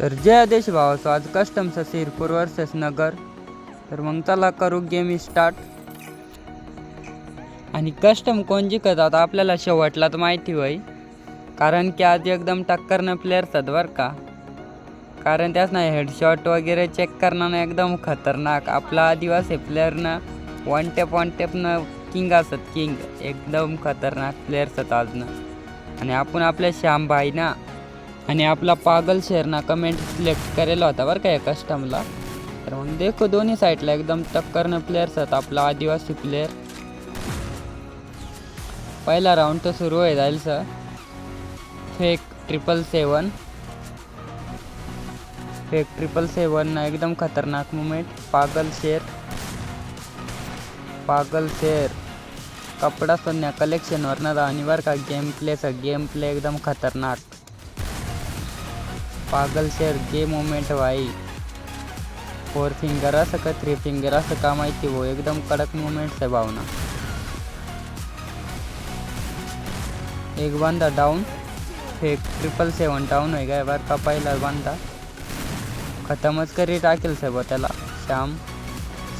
तर जय देश भावाचो आज कस्टमचा सिरपूर वर्सेस नगर. तर मग चला करू गेम स्टार्ट आणि कस्टम कोण जिंकत आता आपल्याला शेवटला तर माहिती होई कारण की आज एकदम टक्करनं प्लेयर्स आहेत बरं का. कारण त्याच नाही हेडशॉट वगैरे चेक करणं एकदम खतरनाक. आपला आदिवासी प्लेअरनं वन टेप वन टेपनं किंग असत किंग एकदम खतरनाक प्लेयर्स आहेत आजनं आणि आपण आपल्या श्यामभाई ना आणि आपला पागल शेरना कमेंट सिलेक्ट करेला होता बरं का या कस्टमला तर मग देखो दोन्ही साईडला एकदम टक्करनं प्लेयर्स आहेत आपला आदिवासी प्लेयर पहिला राऊंड तर सुरू आहे जाईल sir fake triple seven fake triple seven एकदम खतरनाक मुमेंट पागल शेर. पागल शेर. कपडा सोन्या कलेक्शनवर आणि बरं का गेम प्लेचं गेम प्ले एकदम खतरनाक. पागल शेर गे मोमेंट भाई फोर फिंगर असं का थ्री फिंगर असं का माहिती हो? एकदम कडक मुमेंट्स आहे भावना. एक बांधा down fake triple seven down आहे काय? बरं का पहिला बांधा. खतमच करी टाकेल साहेब हो त्याला. श्याम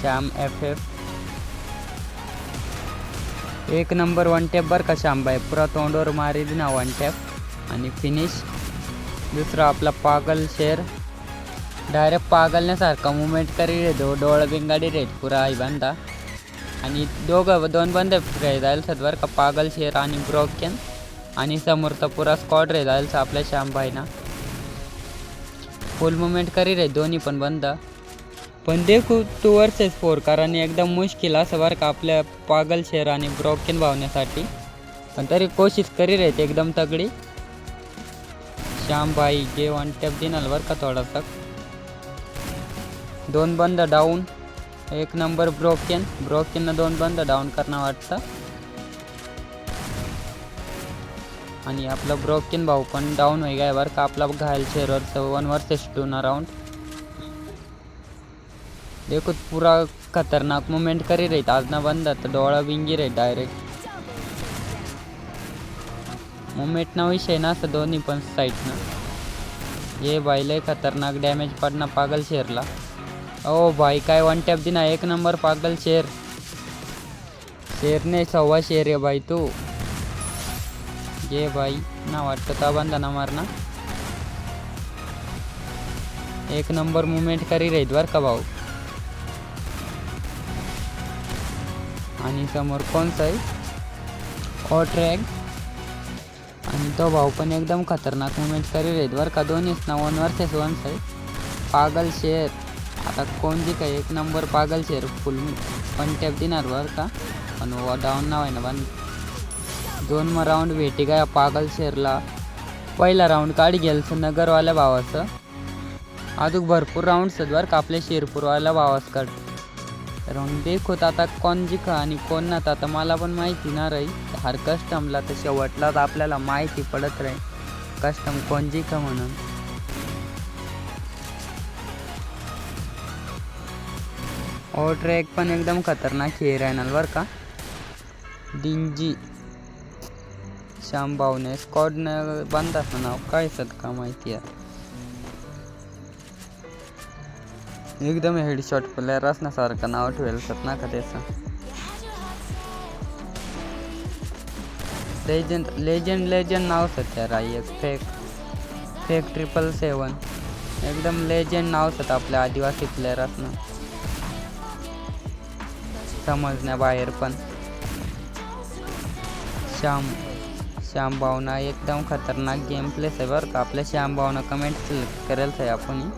श्याम एफ एफ एक नंबर वन टॅप बरं का श्यामबाई? पुरा तोंडवर मारी ना वन टॅप आणि फिनिश दुसरा आपला पागल शेर. डायरेक्ट पागलण्यासारखा मुवमेंट करी रे दो डोळ बिंगाडी रे पुरा आई बांधा. आणि दोघं दोन बंद जाईल सर बरं का. पागल शेर आणि ब्रोकेन आणि समोरचा पुरा स्कॉड रे जाईल आपल्या श्यामभाईना फुल मुवमेंट करी रे दोन्ही पण बंद. पण देखू टू वर्सेस फोर कारण एकदम मुश्किल असं बरं का आपल्या पागल शेर आणि ब्रोकेन भावण्यासाठी. पण तरी कोशिश करी रे एकदम तगडी. श्याम भाई गे वन टॅप देणार बरं का थोडासा? दोन बंद डाऊन एक नंबर ब्रोकेन ब्रोकेननं दोन बंद डाऊन करणं वाटतं. आणि आपलं ब्रोकेन भाऊ पण डाऊन होई गाय बरं का? आपला घायल शेअरवर वन वर्सेस टू ना राऊंड देखो पुरा खतरनाक मुवमेंट करी रही आज ना बंद तर डोळा विंगी रे डायरेक्ट मुमेंट ना विषय ना असं दोन्ही पण साईडनं ये बाई लय खतरनाक डॅमेज पडना पागल शेरला. ओ भाई काय वन टॅप दिना एक नंबर पागल शेर. शेरने सव्वा शेर आहे भाई तू. ये भाई ना वाटतं का बंदा मारना. एक नंबर मुवमेंट करी रहीत बरं का भाऊ. आणि समोर कोणचा आहे? ओ ट्रॅक तो भाऊ पण एकदम खतरनाक मुवमेंट करी रहीत बरं का दोन्हीच ना वन वर्सेस वन साईड पागल शेर. आता कोण जी काय एक नंबर पागल शेर फुल पण टॅप देणार बरं का. पण डाऊन नाव आहे ना पण दोन मग राऊंड भेटी का पागल शेरला. पहिला राऊंड काढी गेलं नगरवाल्या भावाचं. अजून भरपूर राऊंड्स आहेत बरं का आपल्या शिरपूरवाल्या भावासकड तर मग देखोत आता कोण जिखा आणि कोण ना आता मला पण माहिती ना राही. हर कस्टमला तर शेवटलाच आपल्याला माहिती पडत राहील कस्टम कोण जिखा म्हणून. ओ ट्रॅक पण एकदम खतरनाक हे राहणार बरं का? डिंजी श्याम भाऊने स्कॉडनं बांधाचं नाव काय सत का माहिती आहे? एकदम हेडशॉट प्लेअर असण्यासारखं नाव ठेवेल सत ना त्याचं लेजंड लेजंड लेजंड नाव सध्या राई एक. फेक फेक ट्रिपल सेवन एकदम लेजंड नाव सत आपल्या आदिवासी प्लेअर असणं समजण्याबाहेर पण. श्याम श्याम भावना एकदम खतरनाक गेम प्लेस आहे बरं का. आपल्या श्याम भावना कमेंट करेल आहे आपण.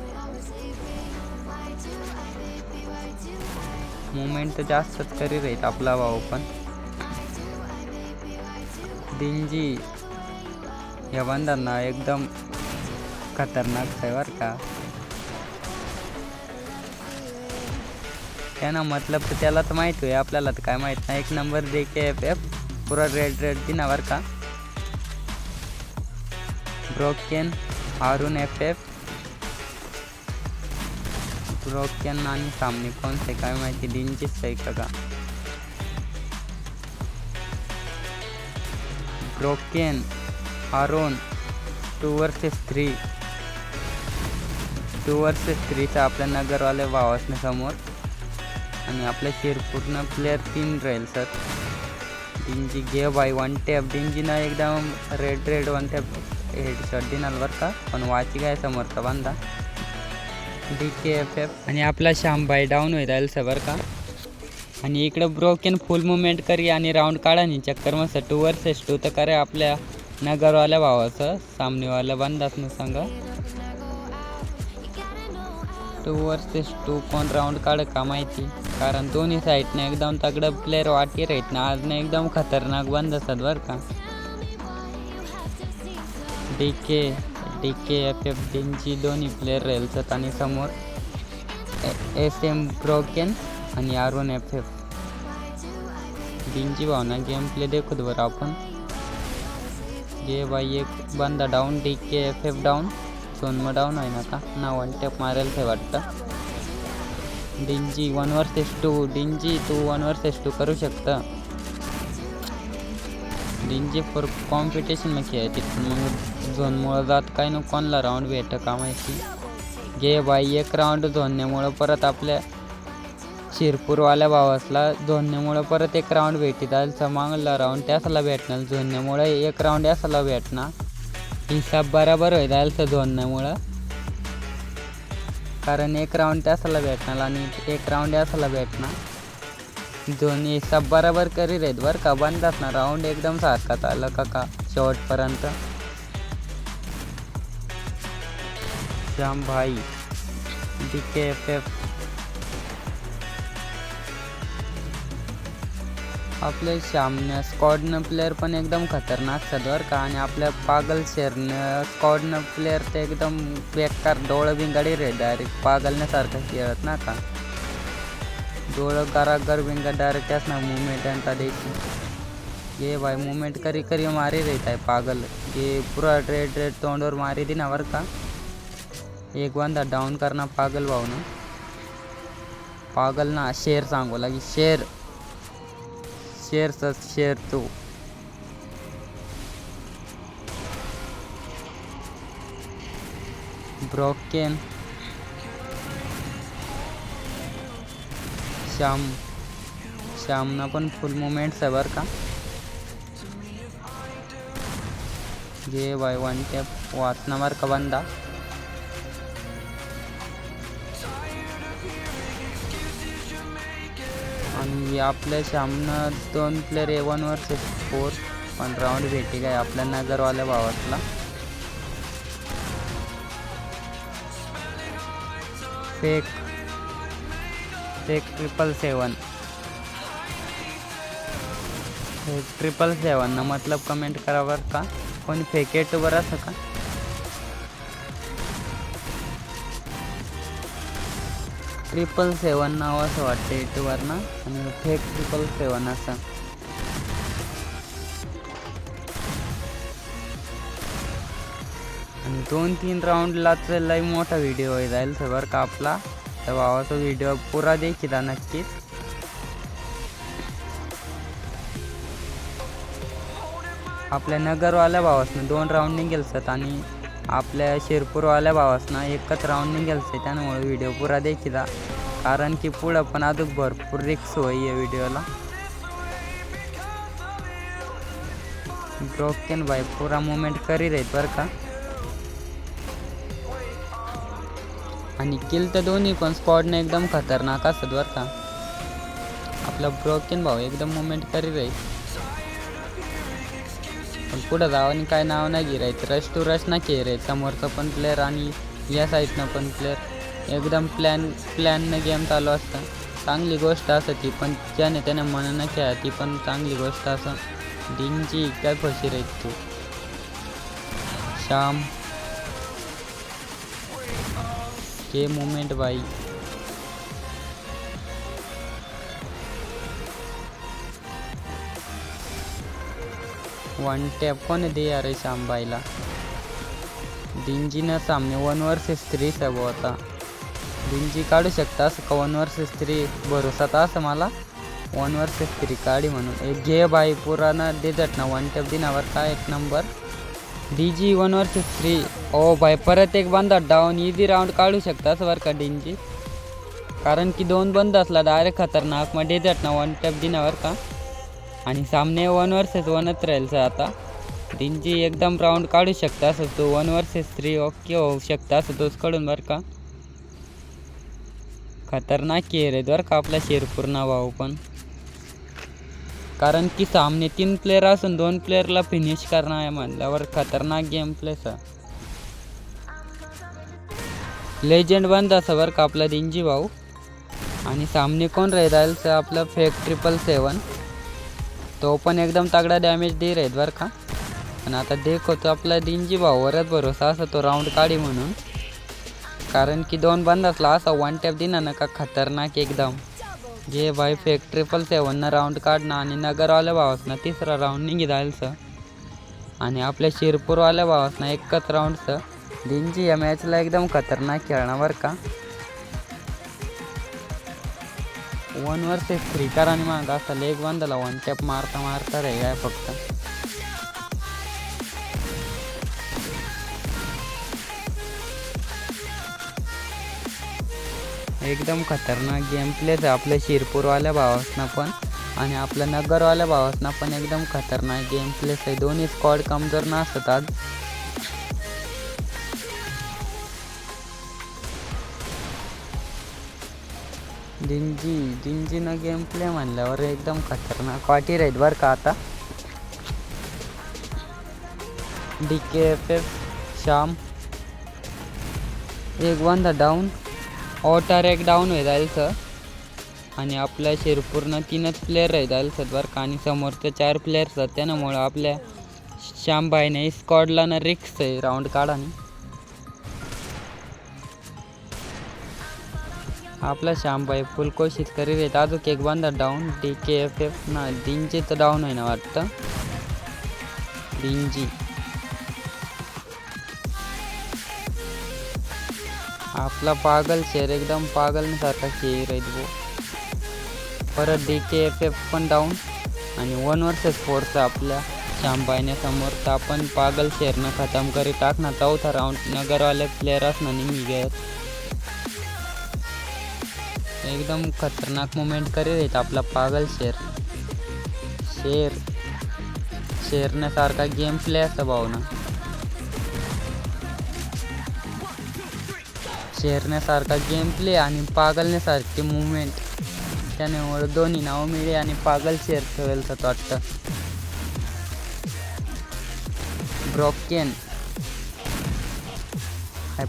मुवमेंट तर जास्तच करी राहीत आपला भाऊ पण. दिंजी या बंधांना एकदम खतरनाक आहे बरं का. त्यानं मतलब तर त्याला तर माहीत आहे आपल्याला तर काय माहीत नाही. एक नंबर दे के एफ एफ पुरा रेड रेड दिना बरं का. Broken Haroon F F broken आणि सामने कोण से काय माहिती दिनचीच आहे का? Broken Aaron two versus three two versus थ्रीचा आपल्या नगरवाले वाव असणे समोर. आणि आपल्या शिरपूरनं प्लेअर तीन राहील सर डिंजी घे बाय वन टॅप डिंजीनं एकदम red red one tap head shot देणार बरं का? पण वाची काय समोरचा बांधा? डी के एफ एफ आणि आपला श्यामबाई डाऊन होईल राहील बरं का? आणि इकडं ब्रोकन फुल मुवमेंट करी आणि राऊंड काढा आणि चक्कर मस्त टू वर्सेस टू तर करे आपल्या नगरवाल्या भावाचं? सामनेवाल्या बांधाच न सांगा. टू वर्सेस टू कोण राऊंड काढ का माहिती? कारण दोन्ही साईडनं एकदम तगडं प्लेअर वाटी आहेत ना. आज एकदम खतरनाक बंद असतात बरं का. D K D K F F डींची दोन्ही प्लेअर राहील आणि समोर एस एम ब्रोकेन आणि आर वन एफ एफ. डींची भावना गेम प्ले देखू बरं आपण. गे बाई एक बंदा down D K F F down Sonam down आहे ना का ना वन टॅप मारेल ते वाटतं. डिंजी वन वर्सेस टू डिंजी तू वन वर्सेस टू करू शकतं. डिंजी फॉर कॉम्पिटिशन मग खेळायची. पण मग झोनमुळं जात काय ना कोणला राऊंड भेट का माहिती? गे बाई एक राऊंड झोनण्यामुळं परत आपल्या शिरपूरवाल्या भावासला झोनण्यामुळं परत एक राऊंड भेटीत आलं मागला राऊंड त्यासला भेटणार झोनण्यामुळं एक राऊंड यासला भेटणार. हिसाब बराबर होईल आलं झोनण्यामुळं कारण एक राऊंड त्यासला भेटणार आणि एक राऊंड यासला भेटणार. धोनी सब बराबर करी राहीत बरं का बंद ना राऊंड एकदम सारखा आलं का का शेवटपर्यंत श्याम भाई डी के एफ एफ आपले श्यामनं स्कॉडनं प्लेअर पण एकदम खतरनाक असतात बरं का? आणि आपल्या पागल शेरनं स्कॉडनं प्लेअर ते एकदम बेकार डोळं बिंगाडी रे. डायरेक्ट पागलण्यासारखं खेळत ना का? डोळं गरागर बिंगा डायरेक्ट त्याच ना मुवमेंट यांचा द्यायची ये भाई मुवमेंट करी करी मारी रहता है पागल. ये पूरा ट्रेड ट्रेड तोंडवर मारी दी ना बरं का? एक बंदा डाऊन करना पागल भाऊ ना. पागल ना शेर सांगू लागी शेर. शेरचा शेर तो. ब्रोकेन श्याम श्यामना पण फुल मुमेंट्स आहे बरं का. जे बाय वन टॅप वाचना बरं का बंदा. आणि आपल्या श्यामनं दोन प्लेअर ए वन वर्सेस फोर पण राऊंड भेटी काय आपल्या नगरवाल्या भावातला. फेक. एक ट्रिपल सेवन एक ट्रिपल सेवन ना मतलब कमेंट करावर का. कोणी फेक एटवर असं का? ट्रिपल सेवन नाव असं वाटतं युट्यूबवर ना. आणि फेक ट्रिपल सेवन असं. आणि दोन तीन राऊंडलाच लई मोठा व्हिडिओ जाईल सर का आपला. तर भावाचा व्हिडिओ पुरा देखील नक्कीच. आपल्या नगरवाल्या भावासनं दोन राऊंड निघेलसत आणि आपल्या शिरपूरवाल्या भावासनं एकच राऊंड निघेलसे त्यामुळे व्हिडिओ पुरा देखील कारण की पुढं पण अजून भरपूर रिक्स होई आहे व्हिडिओला ब्रोकेन बाय पुरा मुवमेंट करी आहेत बरं का. आणि किल तर दोन्ही पण स्कॉडनं एकदम खतरनाक असत बरं का. आपला ब्रोकेन भाऊ एकदम मुवमेंट करीत राहील पण पुढं जावं आणि काय नाव नाही गिरायचं रश टू रश ना खेळ समोरचं पण प्लेअर आणि या साईडनं पण प्लेअर एकदम प्लॅन प्लॅननं गेम चालू असतं. चांगली गोष्ट असं ती पण ज्याने त्याने मनानं खेळा ती पण चांगली गोष्ट असं. डिंगची काय फशी राहील तू. श्याम. के मुमेंट बाई. वन टॅप कोण दे यार श्यामबाईला डिंजीनं सामने वन वर्सेस थ्री सब आता डिंजी काढू शकता असं का वन वर्सेस थ्री भरोसा तर असं मला? वन वर्सेस थ्री काढी म्हणून. एक घे बाई पुराणा देतात ना वन टॅप दिनावर का एक number D G one versus three. ओ भाई परत एक बंदा डाऊन इझी राऊंड काढू शकता असं बरं का डीनजी? कारण की दोन बंद असला डायरेक्ट खतरनाक मग डेझर्ट ना वन टॅप दिनावर का? आणि सामने वन वर्सेस वनच राहील सर आता. डिंजी एकदम राऊंड काढू शकता असं तो वन वर्सेस थ्री ओके होऊ शकता असं तोच कडून बरं का? खतरनाक केअर आहेत बरं का आपला शेरपूर्ण भाऊ पण? कारण की सामने तीन प्लेयर असून दोन प्लेअरला फिनिश करणार आहे म्हणल्यावर खतरनाक गेम प्लेचा लेजंड बंद असं बरं का आपला दिंजी भाऊ. आणि सामने कोण राहील? राहील तर आपलं फेक ट्रिपल सेवन तो पण एकदम तगडा डॅमेज दे राहील बरं का. पण आता देखो तो आपला दिंजी भाऊवरच भरोसा असं तो राऊंड काढी म्हणून. कारण की दोन बंद असला असा वन टॅप दिना ना का खतरनाक एकदम. जे भाई फेक ट्रिपल सेवननं राऊंड काढणं आणि नगरवाल्या भावासनं तिसरा राऊंड निघी सर आणि आपल्या शिरपूरवाल्या भावासनं एकच राऊंडचं दिनजी या मॅचला एकदम खतरनाक खेळणार बरं का? वन वर्सेस थ्री कारण आणि मग. असा लेग बांधला. वन टॅप मारता मारता रे काय फक्त. एकदम खतरनाक गेम प्लेच आहे. आपल्या शिरपूरवाल्या भावासना पण आणि आपल्या नगरवाल्या भावासना पण एकदम खतरनाक गेम प्लेस आहे. दोन्ही स्कॉड कमजोर नसतात आज. दिंजी दिंजीनं गेम प्ले म्हणल्यावर एकदम खतरनाक वाटी राहील बरं का आता. D K F F Shyam. एक बंदा डाऊन ऑटर एक डाऊन होत जाईल सर आणि आपल्या शिरपूरनं तीनच प्लेअर राहत जाईल सर बरं का. आणि समोरचे चार प्लेयर्स आहेत. त्यामुळं आपल्या श्यामबाईने स्कॉडला ना रिक्स आहे राऊंड काढाने. आपला श्यामबाई फुल कोशिश करीत आहेत. अजून एक बंदा down D K F F ना दिनची तर डाऊन आहे ना वाटतं. दिनजी आपला पागल शेर एकदम पागलसारखा शेर आहे तो. परत डी के एफ एफ पण डाऊन आणि वन वर्सेस फोरचा आपल्या. श्यामबाईने समोर तर आपण पागल शेरनं खतम करी टाकणार चौथा राऊंड नगरवाले प्लेयर असणं निघी गयत एकदम खतरनाक मुमेंट करीत आहेत आपला पागल शेर शेर शेरण्यासारखा गेम प्ले असं भावना. शेरण्यासारखा गेम प्ले आणि पागलण्यासारखी मुवमेंट त्यामुळे दोन्ही नावं मिळे आणि पागल शेर ठेवेल तर वाटतं ब्रॉकेन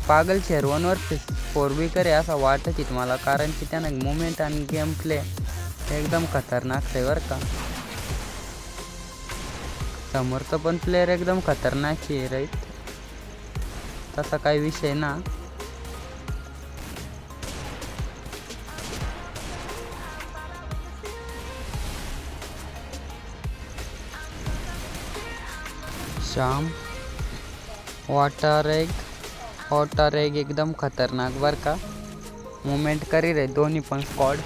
पागल शेर वन वर्सेस फोर बी करे असं वाटत की मला कारण की त्यानं मुवमेंट आणि गेम प्ले एकदम खतरनाक आहे बरं का. समोरचं पण प्लेअर एकदम खतरनाक आहे राईट तसा काही विषय ना. Shyam water egg water egg एकदम खतरनाक बरं का. मुवमेंट करी रे दोन्ही पण स्कॉड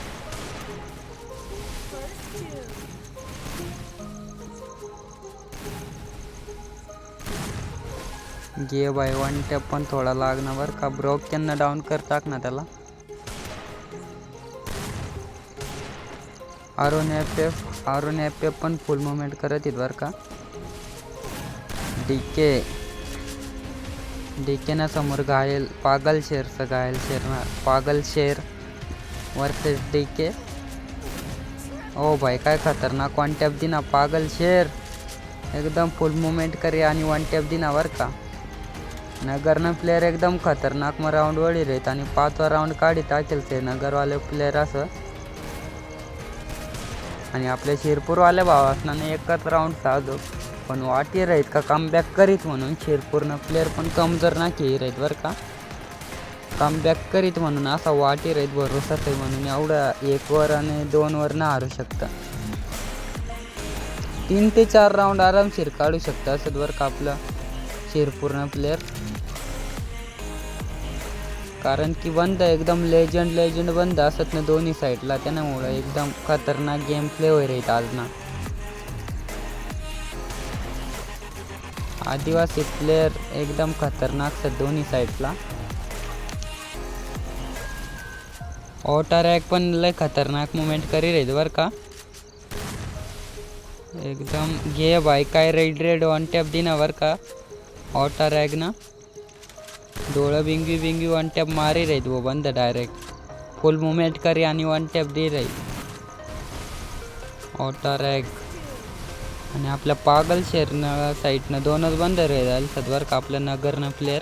गे बाय वन टॅप पण थोडा लागणार बरं का. ब्रोक त्यांना डाऊन कर टाक ना त्याला. Aaron F F Aaron F F पण फुल मुवमेंट करत आहेत बरं का. डी के डी ना समोर घायल पागल शेरचं घायल शेर ना पागल शेर वर्सेस डी के ओ भाई काय खतरनाक वन टॅप दिना पागल शेर. एकदम फुल मुवमेंट करे आणि वन टॅप दिना बरं का. नगरनं प्लेअर एकदम खतरनाक मग राऊंड वळी रेत आणि पाचवा राऊंड काढी टाकेल ते नगरवाले प्लेअर असं. आणि आपल्या शिरपूरवाल्या भावासनं एकच राऊंड साधो. पण वाटे राहीत का कमबॅक करीत म्हणून? शिरपूरनं प्लेअर पण कमजोर ना खेळी राहीत बरं का? कमबॅक करीत म्हणून असा वाटी राहीत भरोसाच आहे म्हणून एवढा एक वर आणि दोन वर ना हारू शकता. तीन ते चार राऊंड आरामशीर काढू शकता असं बरं का आपलं शिरपूर्ण प्लेअर कारण की बंद एकदम लेजंड लेजंड बंद असत ना दोन्ही साईडला त्यामुळं एकदम खतरनाक गेम प्ले होईल आज ना. आदिवासी प्लेयर एकदम खतरनाक आहेत दोन्ही साईडला ऑटरॅक पण लय खतरनाक मुवमेंट करी राहील बरं का? एकदम घे बाय काय रेड रेड वन टॅप दिना बरं का? ऑटरॅग ना. डोळं बिंगी बिंगी वन टॅप मारी राहीत वो बंद डायरेक्ट फुल मुवमेंट करी आणि वन टॅप दे राहील ऑटरॅग आणि आपल्या पागल शेरनं साईडनं दोनच बंद राहिले सदवर का आपलं नगरनं प्लेअर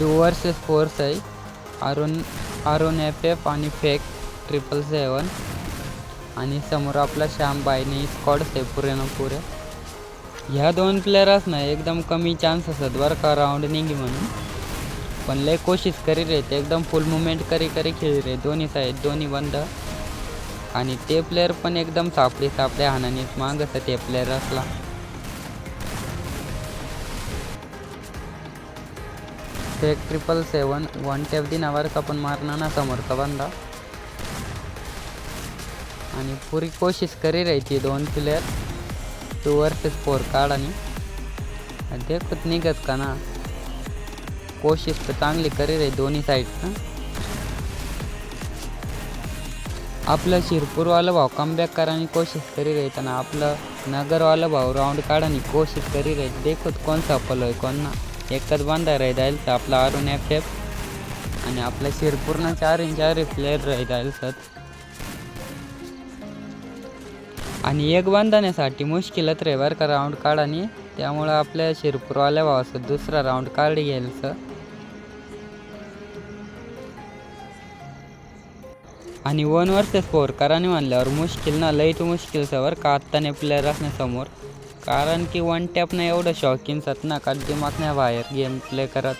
टू वर्सेस फोर्स आहे अरुण अरुण एफ एफ आणि फेक ट्रिपल सेवन आणि समोर आपला श्याम बायनी स्कॉड आहे पुरे ना पुरे. ह्या दोन प्लेअरच ना एकदम कमी चान्स असत बरं का राऊंड निघी म्हणून. पण लय कोशिश करी रे ते एकदम फुल मुवमेंट करी करी खेळी रे दोन्ही साईड दोन्ही बंद. आणि ते प्लेअर पण एकदम सापडे सापडे हानाने मागत ते प्लेअर असला. एक ट्रिपल सेवन वन टॅप दिनावर का पण मारणार ना समोरचा बंदा. आणि पुरी कोशिश करी राहायची दोन player two versus four card आणि देखत निघत का ना? कोशिश तर चांगली करी राही दोन्ही साईडनं आपलं शिरपूरवालं भाऊ कमबॅक कराने कोशिश करी रही आणि आपलं नगरवालं भाऊ राऊंड काढानी कोशिश करी रही. देखत कोण सफल होय कोण ना. एकच बांधा राही जाईल तर आपला अरुण एफ एफ आणि आपल्या शिरपूरनं चार इंच चार प्लेअर राही जाईल सर. आणि एक बांधण्यासाठी मुश्किलच रे बरं का राऊंड काढानी त्यामुळं आपल्या शिरपूरवाल्या भावाचं दुसरा राऊंड काढ घेईल सर. आणि वन वर्सेस फोर कराने म्हणल्यावर मुश्किल ना लई टू मुश्किल सवर का आत्ताने प्लेअर असण्यासमोर कारण की वन टॅपनं एवढं शॉकिंग सत ना का दिमाग नाही बाहेर गेम प्ले करत.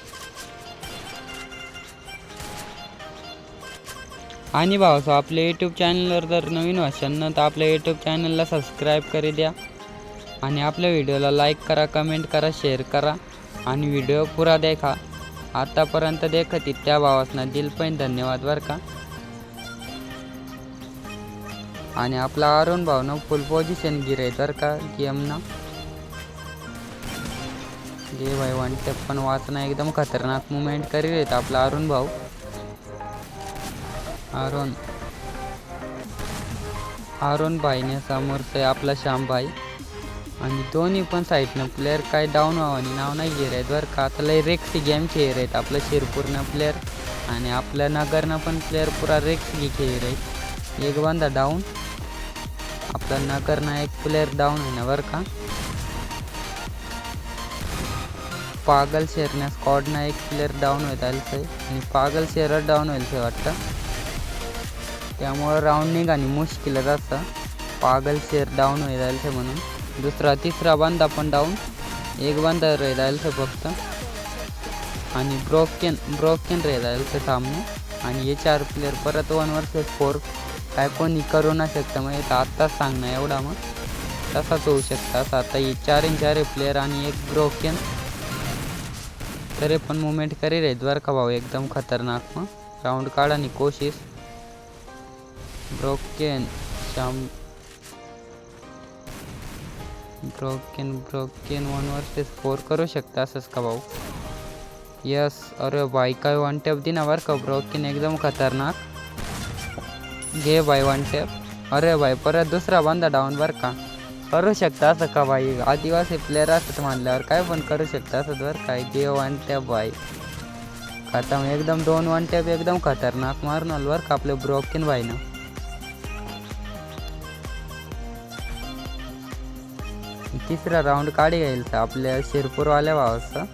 आणि भावसो आपल्या यूट्यूब चॅनलवर जर नवीन वाचन ना तर आपल्या यूट्यूब चॅनलला सबस्क्राईब करी द्या. आणि आपल्या व्हिडिओला लाईक करा कमेंट करा शेअर करा. आणि व्हिडिओ पुरा देखा. आतापर्यंत देखत त्या भावासना दिल पण धन्यवाद बरं का. आणि आपला अरुण भावनं फुल पोझिशन गिरे तर का गेमनं गे भाई वन टेप पण वाचणं एकदम खतरनाक मुवमेंट करी रेत आपला अरुण भाऊ. अरुण. अरुण भाईने समोरचं आपला श्याम भाई. आणि दोन्ही पण साईडनं प्लेअर काय डाऊन व्हावं नाव नाही घेर आहेत बरं का. आता लय रेक्स गेम खेळ आहेत आपलं शिरपूरनं प्लेअर आणि आपल्या नगरनं पण प्लेअर पुरा रेक्स खेळ आहेत. एक बंदा डाऊन आपला नगरना एक प्लेअर डाऊन आहे ना बरं का? पागल शेरण्या स्कॉडना एक प्लेअर डाऊन होत आहे आणि पागल शेअर डाऊन होईल ते वाटतं. त्यामुळं राऊंड निघाणी मुश्किलच असतं पागल शेअर डाऊन होईल आलं म्हणून. दुसरा तिसरा बांधा पण डाऊन एक बांधा राहील आलं फक्त. आणि ब्रोकेन ब्रोकेन राहील ते सामने. आणि हे चार प्लेअर परत वन वर्सेस फोर काय कोणी करू ना शकतं मग आत्ताच सांगणं एवढा मग. तसाच होऊ शकतं असं आता ही चार इन चार प्लेअर आणि एक ब्रोकेन तरी पण मुवमेंट करी रे बरं का भाऊ एकदम खतरनाक मग. राऊंड काढ आणि कोशिश. Broken Sham. Broken broken one versus four करू शकता असंच का भाऊ? यस अरे बाई काय वन टॅप दिना बरं का? ब्रोकेन एकदम खतरनाक. घे बाय वन टॅप अरे भाई परत दुसरा बांधा डाऊन बरं का? करू शकता असं का बाई? आदिवासी प्लेअर असत म्हणल्यावर काय पण करू शकता असं बरं काय? घे वन टॅप बाई. खतम. एकदम दोन वन टॅप एकदम खतरनाक. मारून बरं का आपलं ब्रोकेन बाईनं? तिसरा राऊंड काढी घेईल तर आपल्या शिरपूरवाल्या भावाचं.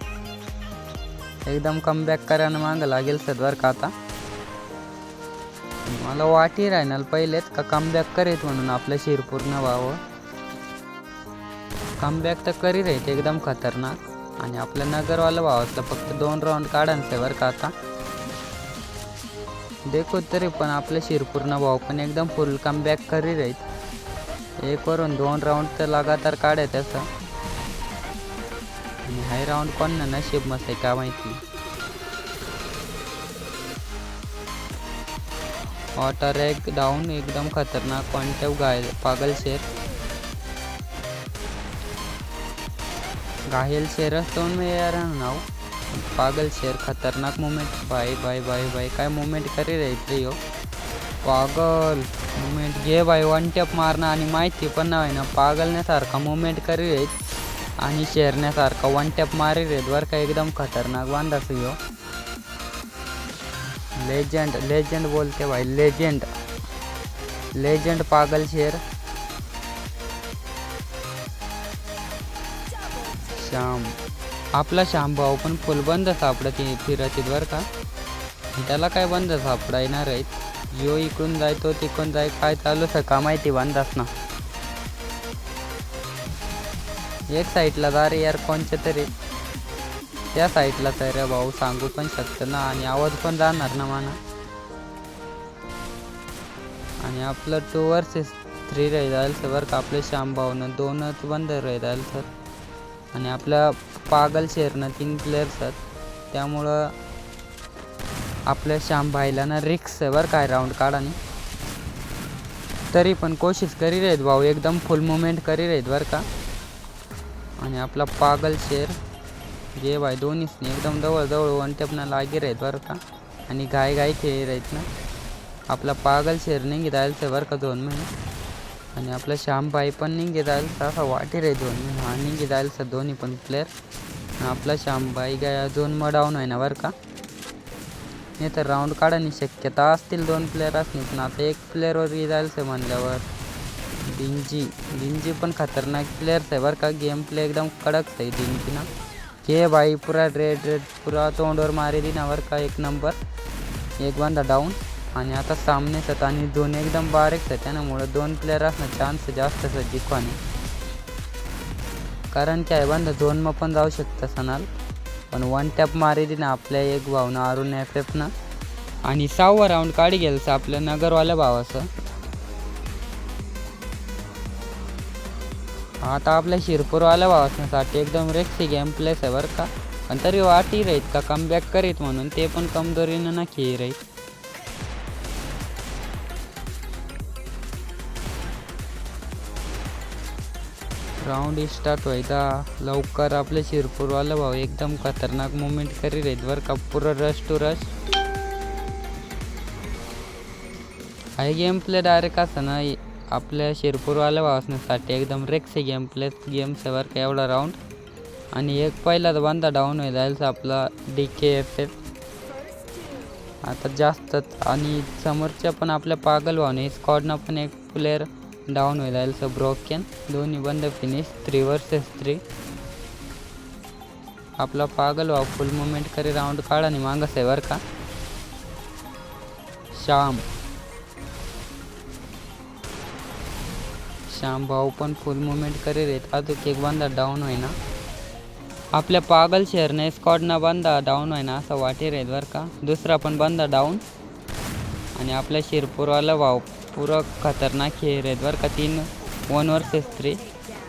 एकदम कमबॅक करायला मागं लागेल सदवर का आता? मला वाटी राहणार पहिलेच का कमबॅक करीत म्हणून आपलं शिरपूरनं व्हावं? कमबॅक तर करी राहते एकदम खतरनाक. आणि आपल्या नगरवाला भावाचं फक्त दोन राऊंड काढायचं बरं का आता? देखो तरी पण आपल्या शिरपूरनं भाऊ पण एकदम फुल कमबॅक करी राहीत एक वरून दोन राऊंड तर लगातार काढाय असं. आणि हाय राऊंड कोण ना नशीब मस्त आहे का माहिती? वॉटर रॅक डाऊन एकदम खतरनाक. कॉन्टेव गाय पागल शेर. घायल शेर असतो मी यार नाव. पागल शेर खतरनाक moment bye bye bye bye. काय मुमेंट करी रे यो. पागल. मुमेंट घे बाय वन टॅप मारणं आणि माहिती पण नाही ना. पागलण्यासारखा मुमेंट करी रेत आणि शेरण्यासारखा वन टॅप मारी रेत बरं का एकदम खतरनाक बांधास यो. लेजेंड लेजेंड बोलते भाई लेजेंड लेजेंड पागल शेर. श्याम. आपला श्याम भाऊ पण फुल बंद सापडत फिरतीत बरं का. त्याला काय बंद सापडा येणार आहेत? यो इकडून जाय तो तिकडून जाय काय चालू सका माहिती बंदास ना. एक साईडला जा रे यार कोणच्या तरी. त्या साईटला तर रे भाऊ सांगू पण शकतं ना. आणि आवाज पण जाणार ना म्हणा आणि आपलं टू वर्सेस थ्री राहील सर का आपलं श्याम भाऊनं दोनच बंद राहील सर आणि आपल्या पागल शेरनं तीन प्लेयर्स आहेत. त्यामुळं आपल्या श्याम भाईला ना रिक्स आहे बरं काय राऊंड काढाने तरी पण कोशिश करी राहीत भाऊ एकदम फुल मुमेंट करी राहीत बरं का. आणि आपला पागल शेर जे बाय दोन्हीच नाही एकदम जवळजवळ वन टेपना लागी राहीत बरं का. आणि गाय गाय खेळी राहीत ना. आपला पागल शेर निघी राहील ते बरं का दोन महिने. आणि आपला श्यामबाई पण निघे जाईल असा वाटेर आहे दोन महिने. हा निघे जाईल सर दोन्ही पण प्लेअर आपला श्यामबाई काय दोन मग डाऊन आहे ना बरं का. नाही तर राऊंड काढायची शक्यता असतील दोन प्लेअर असणे पण आता एक प्लेअरवर जायचं से म्हणल्यावर. डिंजी डिंजी पण खतरनाक प्लेअर्स आहे बरं का. गेम प्ले एकदम कडक आहे डिंजी ना. के बाई पुरा रेड रेड पुरा तोंडवर मारी दी ना का एक नंबर एक बंदा डाऊन आणि आता सामनेच आहेत आणि दोन एकदम बारीक आहेत त्यामुळं दोन प्लेअर असणं चान्स जास्त असं जिंकवाने. कारण काय बंद दोन मग पण जाऊ शकतं सणाल. पण वन टॅप मारेली ना आपल्या एक भावना अरुण एफ एफनं आणि सहावा राऊंड काढी गेलं आपल्या नगरवाल्या भावाचं. आता आपल्या शिरपूरवाल्या भावासाठी एकदम रेक्सी गेम प्लेस आहे बरं का. पण तरी वाटी राहीत का कमबॅक करीत म्हणून ते पण कमजोरीनं ना खेळ राहीत. राऊंड स्टार्ट व्हायचा. लवकर आपले शिरपूरवाला भाऊ एकदम खतरनाक मुवमेंट करी राहीत बरं का. पुरं रश टू रश हा गेम प्ले डायरेक्ट असं ना आपल्या शिरपूरवाल्या वाचण्यासाठी एकदम रेक्सी गेम प्लेस गेम्स आहे एवढा राऊंड आणि एक पहिला बांधा डाऊन होईल जायचं आपला डी के एफ एफ आता जास्तच आणि समोरच्या पण आपल्या पागल भावने स्कॉडनं पण एक प्लेअर डाऊन होईल जाईल ब्रोकेन दोन्ही बंद फिनिश थ्री वर्सेस थ्री आपला पागल वाव फुल मुवमेंट करी राऊंड काढा आणि मागस आहे बरं का. श्याम. श्याम भाऊ पण फुल मुवमेंट करी रेत अजून एक बंदा डाऊन होईना. आपल्या पागल शेअरने स्कॉडना बंदा डाऊन होईना असं वाटी राहीत बरं का. दुसरा पण बंदा डाऊन आणि आपल्या शिरपूरवाला भाऊ पुरं खतरनाक खेळ आहेत बरं का. तीन वन वर्सेस थ्री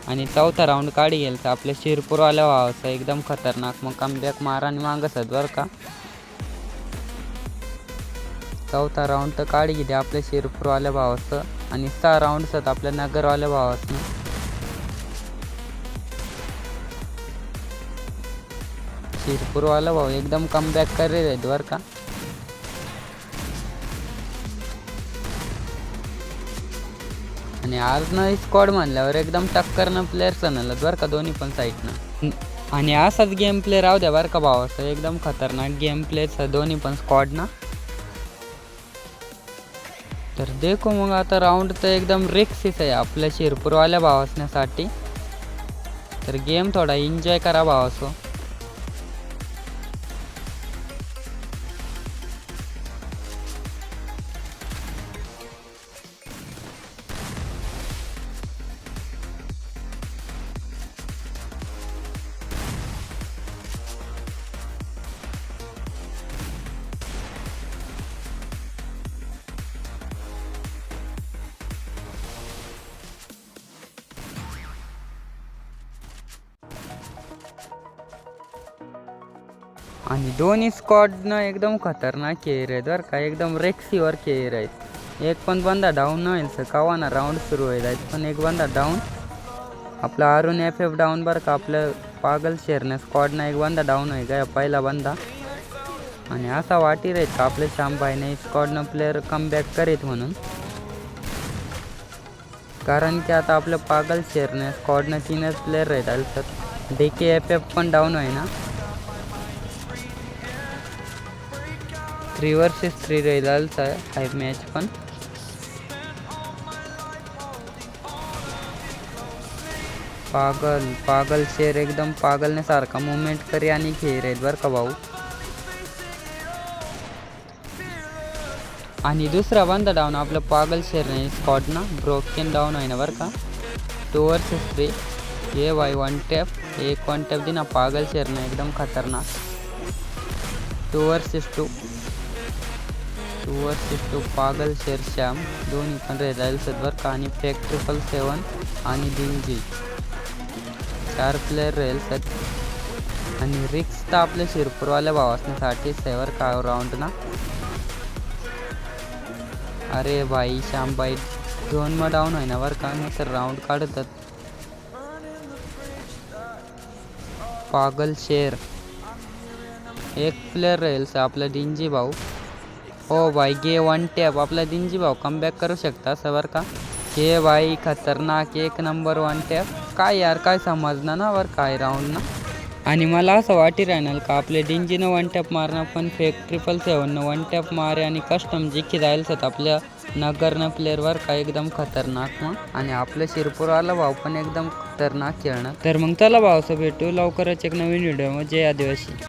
आणि चौथा राऊंड काढी गेल तर आपल्या शिरपूरवाल्या भावाचं एकदम खतरनाक. मग कमबॅक मारा आणि मागस आहेत बरं का. चौथा राऊंड तर काढी गेली. आपल्या शिरपूरवाल्या भावाचं. आणि सहा राऊंड असतात आपल्या नगरवाल्या भावाचं शिरपूरवाला भाऊ एकदम कम बॅक करेल आहेत बरं का. आणि आज ना स्क्वॉड म्हणल्यावर एकदम टक्करनं प्लेअर आणलं बरं का दोन्ही पण साईडनं आणि असाच गेम प्ले राहू द्या बरं का भावाचं. एकदम खतरनाक गेम प्लेच दोन्ही पण स्क्वॉडना तर देखो मग आता राऊंड तर एकदम रिक्सीच आहे आपल्या शिरपूरवाल्या भावासण्यासाठी. तर गेम थोडा एन्जॉय करा भावासो. आणि दोन्ही स्कॉडनं एकदम खतरनाक खेळ आहेत बरं का. एकदम रेक्सीवर खेळ आहेत. एक पण बंदा डाऊन होईल सर कवाना राऊंड सुरू होईल. आहेत पण एक बंदा डाऊन आपला अरुण एफ एफ डाऊन बरं का. आपलं पागल शेरनं स्कॉडनं एक बंदा डाऊन होईल का पहिला बंदा. आणि असा वाटी राहीत का आपले श्यामबाईने स्कॉडनं प्लेअर कमबॅक करीत म्हणून. कारण की आता आपलं पागल शेरनं स्कॉडनं तीनच प्लेअर राहत तर डी के एफ एफ पण डाऊन आहे ना थ्री वर्सेस थ्री राहील आहे मॅच पण पागल पागल शेर एकदम पागलने सारखा मुवमेंट करी आणि खेळ आहेत बरं का भाऊ. आणि दुसरा बंदा डाऊन आपलं पागल शेर नाही स्कॉट ना ब्रोकेन डाऊन आहे ना बरं का. टू वर्सेस थ्री हे वाय वन टॅप एक वन टॅप दे ना पागल शेरने एकदम खतरनाक. Two versus two two versus two पागल शेर श्याम दोन्ही पण रेजाईल बरं आणि फेक ट्रिपल सेवन आणि दिनजी चार प्लेयर राहील सर आणि रिक्स तर आपल्या शिरपूरवाल्या भावासण्यासाठी सेवर का राऊंड ना? अरे भाई श्यामबाई दोन मग डाऊन होईना ना बरं का? नाही तर राऊंड काढतात पागल शेर. एक प्लेयर राहील सर आपला डिंजी भाऊ. हो भाई गे वन टॅप आपला दिनजी भाऊ कमबॅक करू शकता असं बरं का? हे भाई खतरनाक. एक नंबर वन टॅप काय यार काय समजणार ना बरं काय राऊंड ना? आणि मला असं वाटी राहणार का? आपले डिंजीनं वन टॅप मारणं पण फेक ट्रिपल सेवननं वन टॅप मारे आणि कस्टम जिखी जाईल सत आपल्या नगरनं प्लेअरवर का? एकदम खतरनाक मग. आणि आपलं शिरपूरवाला भाऊ पण एकदम खतरनाक खेळणं तर मग चला भाऊ असं भेटू. लवकरच एक नवीन व्हिडिओ म्हणजे या दिवशी